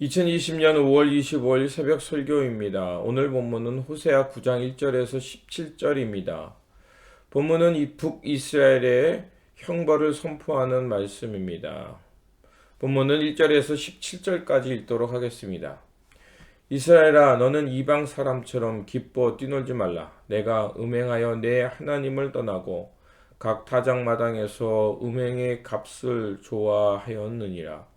2020년 5월 25일 새벽 설교입니다. 오늘 본문은 호세아 9장 1절에서 17절입니다. 본문은 이 북이스라엘의 형벌을 선포하는 말씀입니다. 본문은 1절에서 17절까지 읽도록 하겠습니다. 이스라엘아 너는 이방 사람처럼 기뻐 뛰놀지 말라. 내가 음행하여 내 하나님을 떠나고 각 타작마당에서 음행의 값을 좋아하였느니라.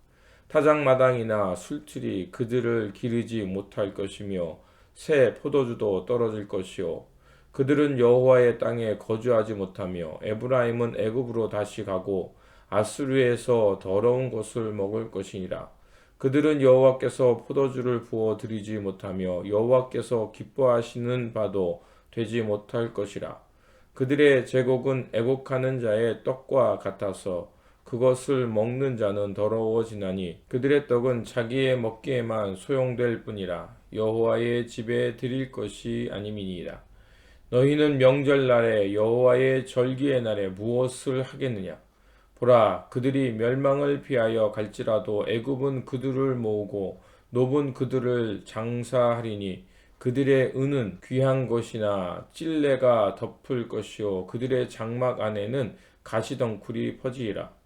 타작마당이나 술틀이 그들을 기르지 못할 것이며 새 포도주도 떨어질 것이요. 그들은 여호와의 땅에 거주하지 못하며 에브라임은 애굽으로 다시 가고 아수르에서 더러운 것을 먹을 것이니라. 그들은 여호와께서 포도주를 부어 드리지 못하며 여호와께서 기뻐하시는 바도 되지 못할 것이라. 그들의 제국은 애곡하는 자의 떡과 같아서 그것을 먹는 자는 더러워지나니 그들의 떡은 자기의 먹기에만 소용될 뿐이라 여호와의 집에 드릴 것이 아님이니라. 너희는 명절날에 여호와의 절기의 날에 무엇을 하겠느냐? 보라 그들이 멸망을 피하여 갈지라도 애굽은 그들을 모으고 노은 그들을 장사하리니 그들의 은은 귀한 것이나 찔레가 덮을 것이요 그들의 장막 안에는 가시덩굴이 퍼지리라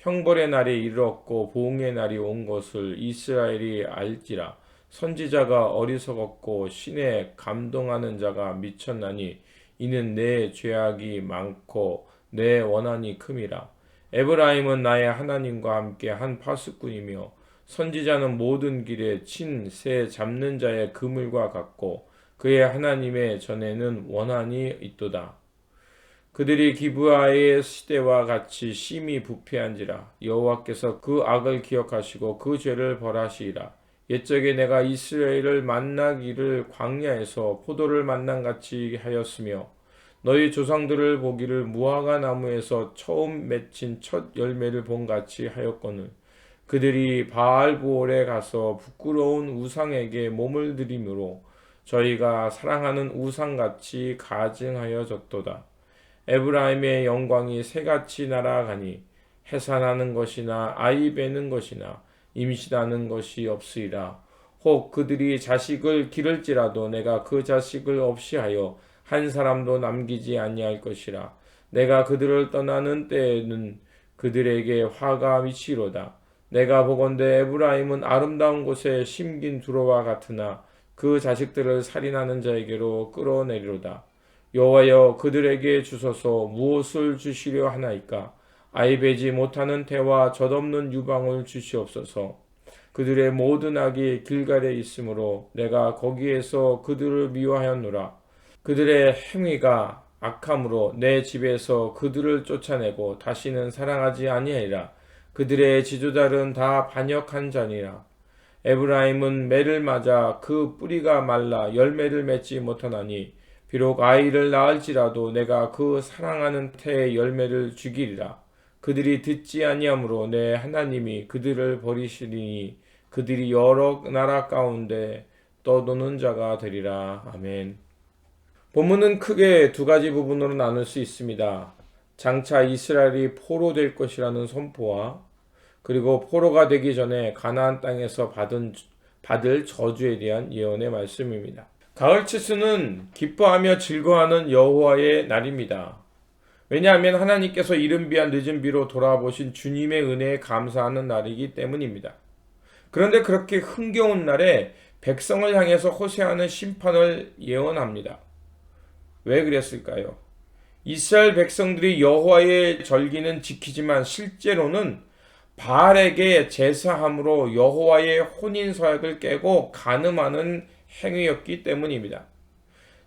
형벌의 날이 이르렀고 보응의 날이 온 것을 이스라엘이 알지라 선지자가 어리석었고 신에 감동하는 자가 미쳤나니 이는 내 죄악이 많고 내 원한이 큼이라 에브라임은 나의 하나님과 함께 한 파수꾼이며 선지자는 모든 길에 친 새 잡는 자의 그물과 같고 그의 하나님의 전에는 원한이 있도다. 그들이 기브아의 시대와 같이 심히 부패한지라 여호와께서 그 악을 기억하시고 그 죄를 벌하시리라 옛적에 내가 이스라엘을 만나기를 광야에서 포도를 만난 같이 하였으며 너희 조상들을 보기를 무화과 나무에서 처음 맺힌 첫 열매를 본 같이 하였거늘 그들이 바알부올에 가서 부끄러운 우상에게 몸을 들이므로 저희가 사랑하는 우상같이 가증하여졌도다. 에브라임의 영광이 새같이 날아가니 해산하는 것이나 아이 베는 것이나 임신하는 것이 없으리라. 혹 그들이 자식을 기를지라도 내가 그 자식을 없이 하여 한 사람도 남기지 아니할 것이라. 내가 그들을 떠나는 때에는 그들에게 화가 미치로다. 내가 보건대 에브라임은 아름다운 곳에 심긴 두로와 같으나 그 자식들을 살인하는 자에게로 끌어내리로다. 여호와여 그들에게 주소서 무엇을 주시려 하나이까? 아이 베지 못하는 태와 젖없는 유방을 주시옵소서. 그들의 모든 악이 길갈에 있으므로 내가 거기에서 그들을 미워하였노라. 그들의 행위가 악함으로 내 집에서 그들을 쫓아내고 다시는 사랑하지 아니하리라. 그들의 지도자들은 다 반역한 자니라. 에브라임은 매를 맞아 그 뿌리가 말라 열매를 맺지 못하나니 비록 아이를 낳을지라도 내가 그 사랑하는 태의 열매를 죽이리라. 그들이 듣지 아니하므로 내 하나님이 그들을 버리시리니 그들이 여러 나라 가운데 떠도는 자가 되리라. 아멘. 본문은 크게 두 가지 부분으로 나눌 수 있습니다. 장차 이스라엘이 포로 될 것이라는 선포와 그리고 포로가 되기 전에 가나안 땅에서 받은 받을 저주에 대한 예언의 말씀입니다. 가을 치수는 기뻐하며 즐거워하는 여호와의 날입니다. 왜냐하면 하나님께서 이른 비한 늦은 비로 돌아보신 주님의 은혜에 감사하는 날이기 때문입니다. 그런데 그렇게 흥겨운 날에 백성을 향해서 호세하는 심판을 예언합니다. 왜 그랬을까요? 이스라엘 백성들이 여호와의 절기는 지키지만 실제로는 바알에게 제사함으로 여호와의 혼인 서약을 깨고 간음하는 행위였기 때문입니다.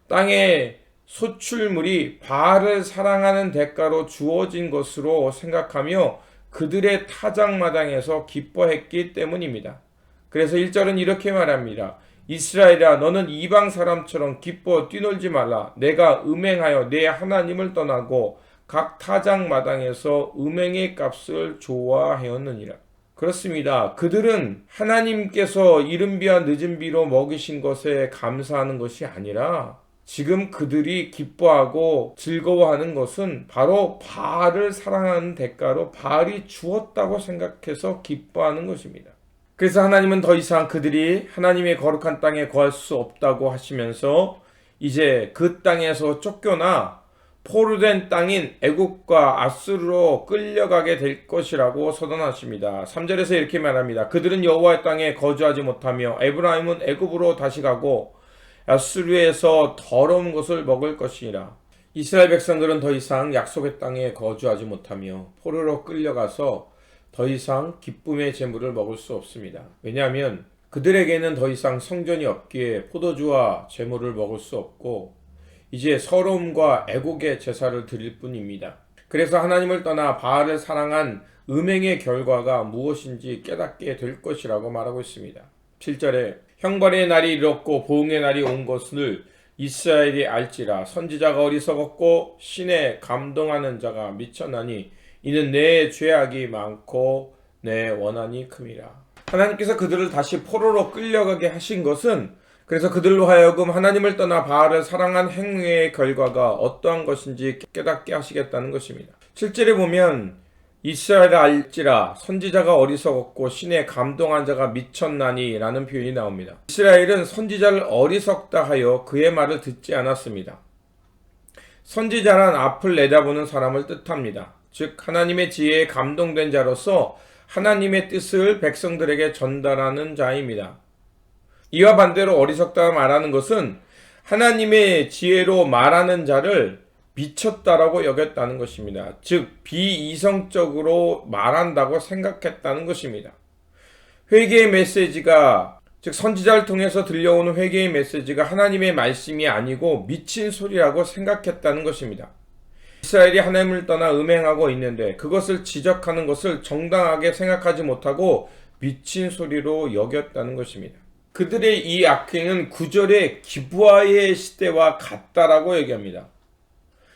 땅의 소출물이 바알을 사랑하는 대가로 주어진 것으로 생각하며 그들의 타작마당에서 기뻐했기 때문입니다. 그래서 1절은 이렇게 말합니다. 이스라엘아 너는 이방 사람처럼 기뻐 뛰놀지 말라. 내가 음행하여 내 하나님을 떠나고 각 타작마당에서 음행의 값을 좋아하였느니라. 그렇습니다. 그들은 하나님께서 이른 비와 늦은 비로 먹이신 것에 감사하는 것이 아니라 지금 그들이 기뻐하고 즐거워하는 것은 바로 바알을 사랑하는 대가로 바알이 주었다고 생각해서 기뻐하는 것입니다. 그래서 하나님은 더 이상 그들이 하나님의 거룩한 땅에 거할 수 없다고 하시면서 이제 그 땅에서 쫓겨나 포로된 땅인 애국과 아수르로 끌려가게 될 것이라고 선언하십니다. 3절에서 이렇게 말합니다. 그들은 여호와의 땅에 거주하지 못하며 에브라임은 애굽으로 다시 가고 아수르에서 더러운 것을 먹을 것이니라. 이스라엘 백성들은 더 이상 약속의 땅에 거주하지 못하며 포로로 끌려가서 더 이상 기쁨의 재물을 먹을 수 없습니다. 왜냐하면 그들에게는 더 이상 성전이 없기에 포도주와 재물을 먹을 수 없고 이제 서러움과 애곡의 제사를 드릴 뿐입니다. 그래서 하나님을 떠나 바알을 사랑한 음행의 결과가 무엇인지 깨닫게 될 것이라고 말하고 있습니다. 7절에 형벌의 날이 이렇고 보응의 날이 온 것을 이스라엘이 알지라 선지자가 어리석었고 신에 감동하는 자가 미쳤나니 이는 내 죄악이 많고 내 원한이 큼이라. 하나님께서 그들을 다시 포로로 끌려가게 하신 것은 그래서 그들로 하여금 하나님을 떠나 바알을 사랑한 행위의 결과가 어떠한 것인지 깨닫게 하시겠다는 것입니다. 실제로 보면 이스라엘 알지라 선지자가 어리석었고 신에 감동한 자가 미쳤나니 라는 표현이 나옵니다. 이스라엘은 선지자를 어리석다 하여 그의 말을 듣지 않았습니다. 선지자란 앞을 내다보는 사람을 뜻합니다. 즉 하나님의 지혜에 감동된 자로서 하나님의 뜻을 백성들에게 전달하는 자입니다. 이와 반대로 어리석다 말하는 것은 하나님의 지혜로 말하는 자를 미쳤다라고 여겼다는 것입니다. 즉 비이성적으로 말한다고 생각했다는 것입니다. 회개의 메시지가 즉 선지자를 통해서 들려오는 회개의 메시지가 하나님의 말씀이 아니고 미친 소리라고 생각했다는 것입니다. 이스라엘이 하나님을 떠나 음행하고 있는데 그것을 지적하는 것을 정당하게 생각하지 못하고 미친 소리로 여겼다는 것입니다. 그들의 이 악행은 구절의 기부아의 시대와 같다라고 얘기합니다.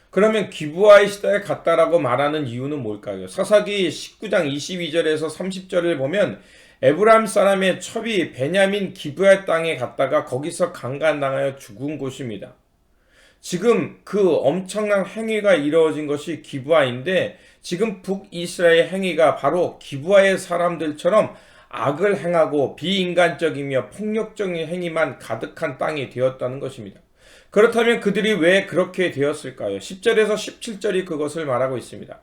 그러면 기부아의 시대에 같다라고 말하는 이유는 뭘까요? 사사기 19장 22절에서 30절을 보면 에브람 사람의 첩이 베냐민 기부아 땅에 갔다가 거기서 강간당하여 죽은 곳입니다. 지금 그 엄청난 행위가 이루어진 것이 기부아인데 지금 북이스라엘 행위가 바로 기부아의 사람들처럼 악을 행하고 비인간적이며 폭력적인 행위만 가득한 땅이 되었다는 것입니다. 그렇다면 그들이 왜 그렇게 되었을까요? 10절에서 17절이 그것을 말하고 있습니다.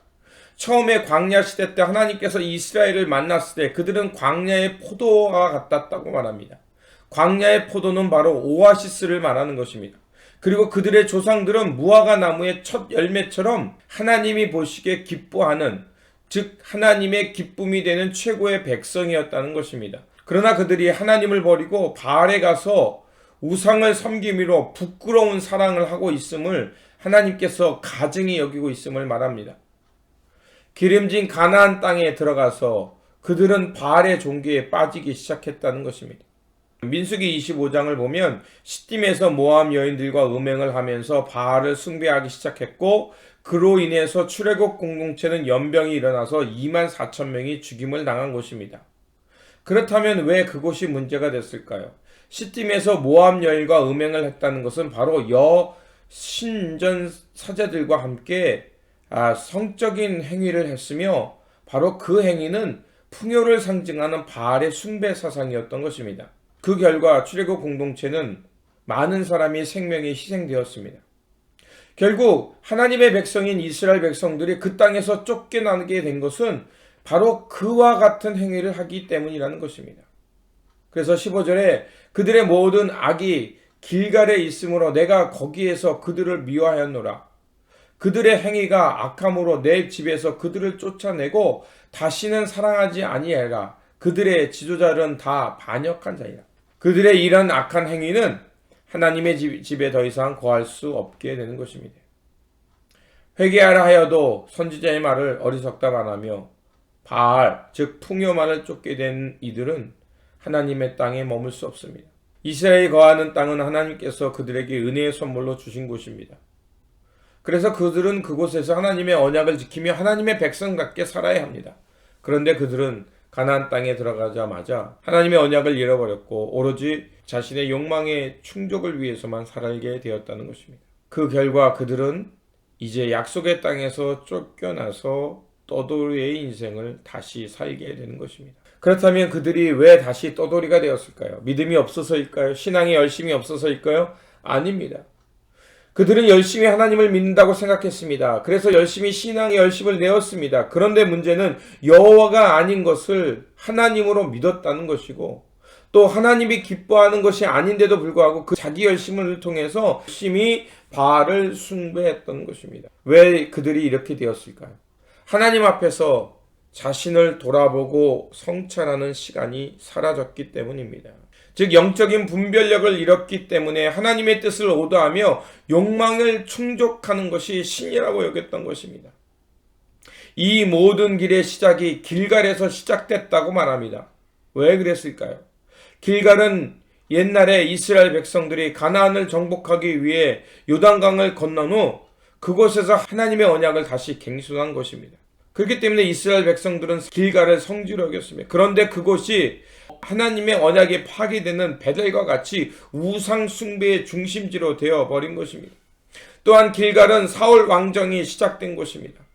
처음에 광야 시대 때 하나님께서 이스라엘을 만났을 때 그들은 광야의 포도와 같았다고 말합니다. 광야의 포도는 바로 오아시스를 말하는 것입니다. 그리고 그들의 조상들은 무화과 나무의 첫 열매처럼 하나님이 보시기에 기뻐하는 즉 하나님의 기쁨이 되는 최고의 백성이었다는 것입니다. 그러나 그들이 하나님을 버리고 바알에 가서 우상을 섬김으로 부끄러운 사랑을 하고 있음을 하나님께서 가증히 여기고 있음을 말합니다. 기름진 가나안 땅에 들어가서 그들은 바알의 종교에 빠지기 시작했다는 것입니다. 민수기 25장을 보면 시딤에서 모함 여인들과 음행을 하면서 바알을 숭배하기 시작했고 그로 인해서 출애굽 공동체는 연병이 일어나서 2만 4천 명이 죽임을 당한 곳입니다. 그렇다면 왜 그곳이 문제가 됐을까요? 시딤에서 모함 여인과 음행을 했다는 것은 바로 여 신전 사제들과 함께 아, 성적인 행위를 했으며 바로 그 행위는 풍요를 상징하는 바알의 숭배 사상이었던 것입니다. 그 결과 출애굽 공동체는 많은 사람이 생명이 희생되었습니다. 결국 하나님의 백성인 이스라엘 백성들이 그 땅에서 쫓겨나게 된 것은 바로 그와 같은 행위를 하기 때문이라는 것입니다. 그래서 15절에 그들의 모든 악이 길갈에 있으므로 내가 거기에서 그들을 미워하였노라. 그들의 행위가 악함으로 내 집에서 그들을 쫓아내고 다시는 사랑하지 아니하라. 그들의 지도자들은 다 반역한 자이라. 그들의 이런 악한 행위는 하나님의 집에 더 이상 거할 수 없게 되는 것입니다. 회개하라 하여도 선지자의 말을 어리석다 말하며 바알 즉 풍요만을 쫓게 된 이들은 하나님의 땅에 머물 수 없습니다. 이스라엘이 거하는 땅은 하나님께서 그들에게 은혜의 선물로 주신 곳입니다. 그래서 그들은 그곳에서 하나님의 언약을 지키며 하나님의 백성답게 살아야 합니다. 그런데 그들은 가나안 땅에 들어가자마자 하나님의 언약을 잃어버렸고 오로지 자신의 욕망의 충족을 위해서만 살게 되었다는 것입니다. 그 결과 그들은 이제 약속의 땅에서 쫓겨나서 떠돌이의 인생을 다시 살게 되는 것입니다. 그렇다면 그들이 왜 다시 떠돌이가 되었을까요? 믿음이 없어서일까요? 신앙이 열심히 없어서일까요? 아닙니다. 그들은 열심히 하나님을 믿는다고 생각했습니다. 그래서 열심히 신앙의 열심을 내었습니다. 그런데 문제는 여호와가 아닌 것을 하나님으로 믿었다는 것이고 또 하나님이 기뻐하는 것이 아닌데도 불구하고 그 자기 열심을 통해서 열심히 바알을 숭배했던 것입니다. 왜 그들이 이렇게 되었을까요? 하나님 앞에서 자신을 돌아보고 성찰하는 시간이 사라졌기 때문입니다. 즉 영적인 분별력을 잃었기 때문에 하나님의 뜻을 오도하며 욕망을 충족하는 것이 신이라고 여겼던 것입니다. 이 모든 길의 시작이 길갈에서 시작됐다고 말합니다. 왜 그랬을까요? 길갈은 옛날에 이스라엘 백성들이 가나안을 정복하기 위해 요단강을 건넌 후 그곳에서 하나님의 언약을 다시 갱신한 것입니다. 그렇기 때문에 이스라엘 백성들은 길갈을 성지로 여겼습니다. 그런데 그곳이 하나님의 언약이 파괴되는 베델과 같이 우상 숭배의 중심지로 되어 버린 것입니다. 또한 길갈은 사울 왕정이 시작된 곳입니다.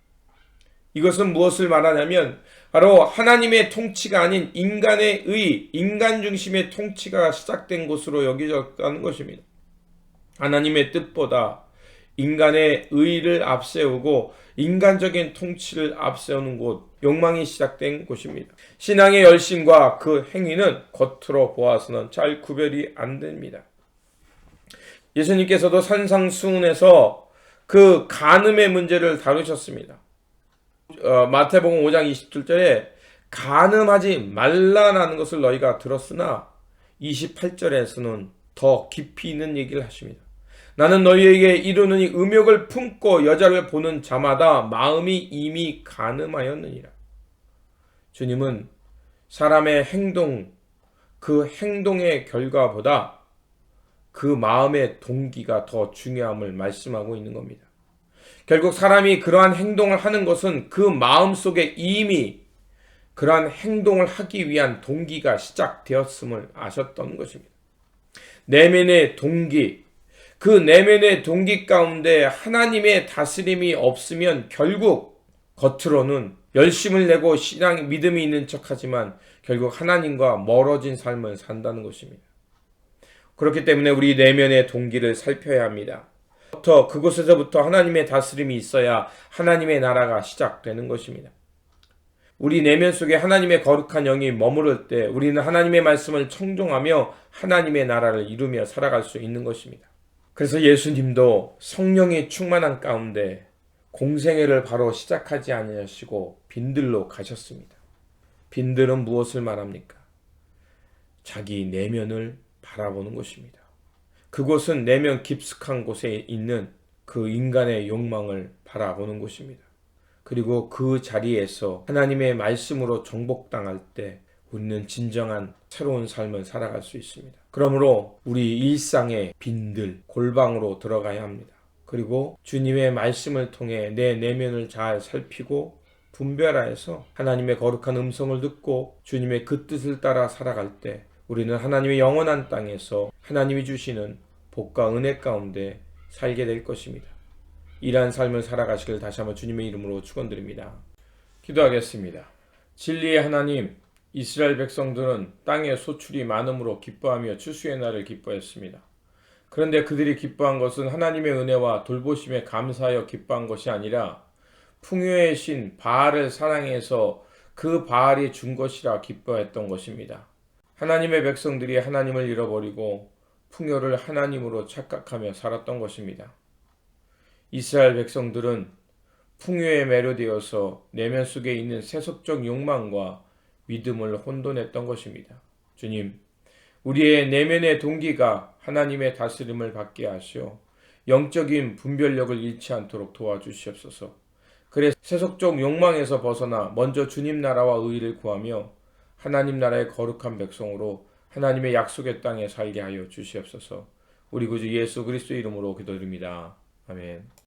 이것은 무엇을 말하냐면 바로 하나님의 통치가 아닌 인간의 의, 인간 중심의 통치가 시작된 곳으로 여겨졌다는 것입니다. 하나님의 뜻보다 인간의 의를 앞세우고 인간적인 통치를 앞세우는 곳, 욕망이 시작된 곳입니다. 신앙의 열심과 그 행위는 겉으로 보아서는 잘 구별이 안 됩니다. 예수님께서도 산상수훈에서 그 간음의 문제를 다루셨습니다. 어, 마태복음 5장 27절에 간음하지 말라라는 것을 너희가 들었으나 28절에서는 더 깊이 있는 얘기를 하십니다. 나는 너희에게 이르노니 음욕을 품고 여자를 보는 자마다 마음이 이미 간음하였느니라. 주님은 사람의 행동, 그 행동의 결과보다 그 마음의 동기가 더 중요함을 말씀하고 있는 겁니다. 결국 사람이 그러한 행동을 하는 것은 그 마음 속에 이미 그러한 행동을 하기 위한 동기가 시작되었음을 아셨던 것입니다. 내면의 동기, 그 내면의 동기 가운데 하나님의 다스림이 없으면 결국 겉으로는 열심을 내고 신앙 믿음이 있는 척 하지만 결국 하나님과 멀어진 삶을 산다는 것입니다. 그렇기 때문에 우리 내면의 동기를 살펴야 합니다. 부터 그곳에서부터 하나님의 다스림이 있어야 하나님의 나라가 시작되는 것입니다. 우리 내면 속에 하나님의 거룩한 영이 머무를 때 우리는 하나님의 말씀을 청종하며 하나님의 나라를 이루며 살아갈 수 있는 것입니다. 그래서 예수님도 성령이 충만한 가운데 공생애를 바로 시작하지 아니하시고 빈들로 가셨습니다. 빈들은 무엇을 말합니까? 자기 내면을 바라보는 것입니다. 그곳은 내면 깊숙한 곳에 있는 그 인간의 욕망을 바라보는 곳입니다. 그리고 그 자리에서 하나님의 말씀으로 정복당할 때 우리는 진정한 새로운 삶을 살아갈 수 있습니다. 그러므로 우리 일상의 빈들, 골방으로 들어가야 합니다. 그리고 주님의 말씀을 통해 내 내면을 잘 살피고 분별하여서 하나님의 거룩한 음성을 듣고 주님의 그 뜻을 따라 살아갈 때 우리는 하나님의 영원한 땅에서 하나님이 주시는 복과 은혜 가운데 살게 될 것입니다. 이러한 삶을 살아가시길 다시 한번 주님의 이름으로 축원드립니다. 기도하겠습니다. 진리의 하나님, 이스라엘 백성들은 땅에 소출이 많음으로 기뻐하며 추수의 날을 기뻐했습니다. 그런데 그들이 기뻐한 것은 하나님의 은혜와 돌보심에 감사하여 기뻐한 것이 아니라 풍요의 신 바알을 사랑해서 그 바알이 준 것이라 기뻐했던 것입니다. 하나님의 백성들이 하나님을 잃어버리고 풍요를 하나님으로 착각하며 살았던 것입니다. 이스라엘 백성들은 풍요에 매료되어서 내면 속에 있는 세속적 욕망과 믿음을 혼돈했던 것입니다. 주님, 우리의 내면의 동기가 하나님의 다스림을 받게 하시어 영적인 분별력을 잃지 않도록 도와주시옵소서. 그래 세속적 욕망에서 벗어나 먼저 주님 나라와 의를 구하며 하나님 나라의 거룩한 백성으로 하나님의 약속의 땅에 살게 하여 주시옵소서. 우리 구주 예수 그리스도 이름으로 기도드립니다. 아멘.